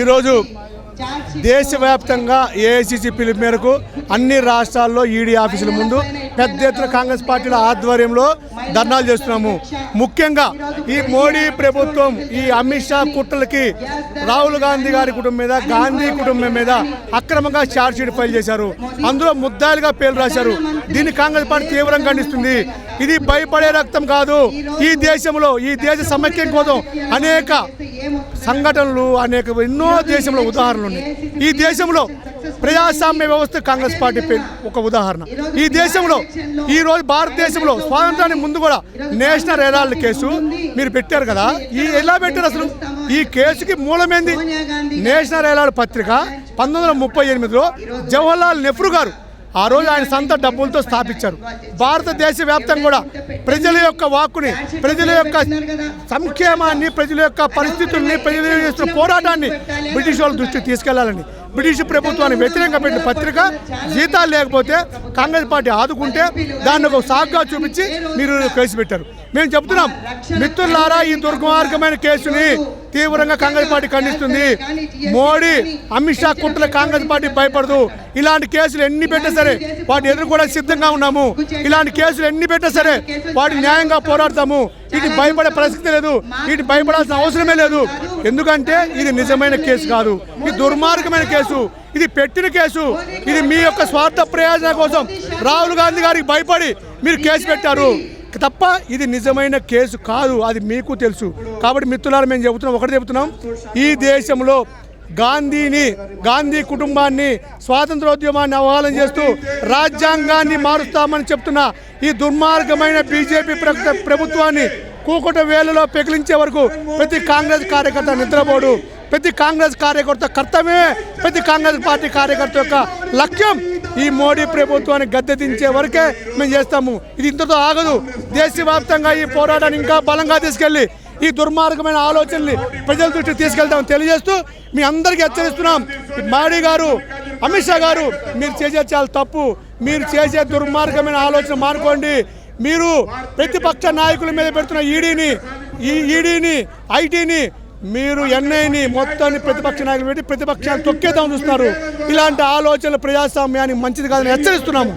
ఈరోజు దేశవ్యాప్తంగా ఏఐసిసి పిలుపు మేరకు అన్ని రాష్ట్రాల్లో ఈడీ ఆఫీసుల ముందు పెద్ద ఎత్తున కాంగ్రెస్ పార్టీల ఆధ్వర్యంలో ధర్నాలు చేస్తున్నాము. ముఖ్యంగా ఈ మోడీ ప్రభుత్వం ఈ అమిత్ షా కుట్రలకి రాహుల్ గాంధీ గారి కుటుంబం మీద గాంధీ కుటుంబం మీద అక్రమంగా ఛార్జ్ షీట్ ఫైల్ చేశారు. అందులో ముద్దాయిలుగా పేర్లు రాశారు. దీన్ని కాంగ్రెస్ పార్టీ తీవ్రంగా ఖండిస్తుంది. ఇది భయపడే రక్తం కాదు. ఈ దేశంలో ఈ దేశ సమైక్యం కోసం అనేక సంఘటనలు అనేక ఎన్నో దేశంలో ఉదాహరణలు ఉన్నాయి. ఈ దేశంలో ప్రజాస్వామ్య వ్యవస్థ కాంగ్రెస్ పార్టీ ఒక ఉదాహరణ. ఈ దేశంలో ఈ రోజు భారతదేశంలో స్వాతంత్రానికి ముందు కూడా నేషనల్ హెరాల్డ్ కేసు మీరు పెట్టారు కదా. ఈ ఎలా పెట్టారు అసలు? ఈ కేసుకి మూలమైంది? నేషనల్ హెరాల్డ్ పత్రిక పంతొమ్మిది వందల ముప్పై ఎనిమిదిలో జవహర్లాల్ నెహ్రూ గారు ఆ రోజు ఆయన సొంత డబ్బులతో స్థాపించారు. భారతదేశ వ్యాప్తంగా కూడా ప్రజల యొక్క వాక్కుని ప్రజల యొక్క సంక్షేమాన్ని ప్రజల యొక్క పరిస్థితుల్ని ప్రజలు చేస్తున్న పోరాటాన్ని బ్రిటిష్ వాళ్ళ దృష్టికి తీసుకెళ్ళాలని బ్రిటిష్ ప్రభుత్వాన్ని వ్యతిరేకంగా పెట్టిన పత్రిక జీతాలు లేకపోతే కాంగ్రెస్ పార్టీ ఆదుకుంటే దాన్ని ఒక సాగ్గా చూపించి మీరు కేసు పెట్టారు. మేము చెప్తున్నాం మిత్రులారా ఈ దుర్మార్గమైన కేసుని తీవ్రంగా కాంగ్రెస్ పార్టీ ఖండిస్తుంది. మోడీ అమిత్ షా కుట్రల కాంగ్రెస్ పార్టీ భయపడదు. ఇలాంటి కేసులు ఎన్ని పెట్టా సరే వాటి ఎదుర్కోవడానికి సిద్ధంగా ఉన్నాము. ఇలాంటి కేసులు ఎన్ని పెట్టా సరే వాటి న్యాయంగా పోరాడతాము. ఇది భయపడే పరిస్థితి లేదు. ఇది భయపడాల్సిన అవసరమే లేదు. ఎందుకంటే ఇది నిజమైన కేసు కాదు. ఇది దుర్మార్గమైన కేసు. ఇది పెట్టిన కేసు. ఇది మీ యొక్క స్వార్థ ప్రయోజనం కోసం రాహుల్ గాంధీ గారికి భయపడి మీరు కేసు పెట్టారు. తప్ప ఇది నిజమైన కేసు కాదు. అది మీకు తెలుసు. కాబట్టి మిత్రులారా మేము చెబుతున్నాం ఒకటి చెబుతున్నాం. ఈ దేశంలో గాంధీని గాంధీ కుటుంబాన్ని స్వాతంత్రోద్యమాన్ని అవహేళన చేస్తూ రాజ్యాంగాన్ని మారుస్తామని చెప్తున్న ఈ దుర్మార్గమైన బీజేపీ ప్రభుత్వాన్ని కూకుట వేలలో పెకిలించే వరకు ప్రతి కాంగ్రెస్ కార్యకర్త నిద్రపోడు. ప్రతి కాంగ్రెస్ కార్యకర్త కర్తవ్యమే. ప్రతి కాంగ్రెస్ పార్టీ కార్యకర్త యొక్క లక్ష్యం ఈ మోడీ ప్రభుత్వాన్ని గద్దె దించే వరకే మేము చేస్తాము. ఇది ఇంతతో ఆగదు. దేశవ్యాప్తంగా ఈ పోరాటాన్ని ఇంకా బలంగా తీసుకెళ్ళి ఈ దుర్మార్గమైన ఆలోచనని ప్రజల దృష్టికి తీసుకెళ్తామని తెలియజేస్తూ మీ అందరికీ హెచ్చరిస్తున్నాం. మాడీ గారు అమిత్ షా గారు మీరు చేసే చాలా తప్పు. మీరు చేసే దుర్మార్గమైన ఆలోచన మానుకోండి. మీరు ప్రతిపక్ష నాయకుల మీద పెడుతున్న ఈడీని ఈ ఈడీని ఐటీని మీరు ఎన్ఐని మొత్తాన్ని ప్రతిపక్ష నాయకులు పెట్టి ప్రతిపక్షాన్ని తొక్కేద్దామని చూస్తున్నారు. ఇలాంటి ఆలోచనలు ప్రజాస్వామ్యానికి మంచిది కాదని హెచ్చరిస్తున్నాము.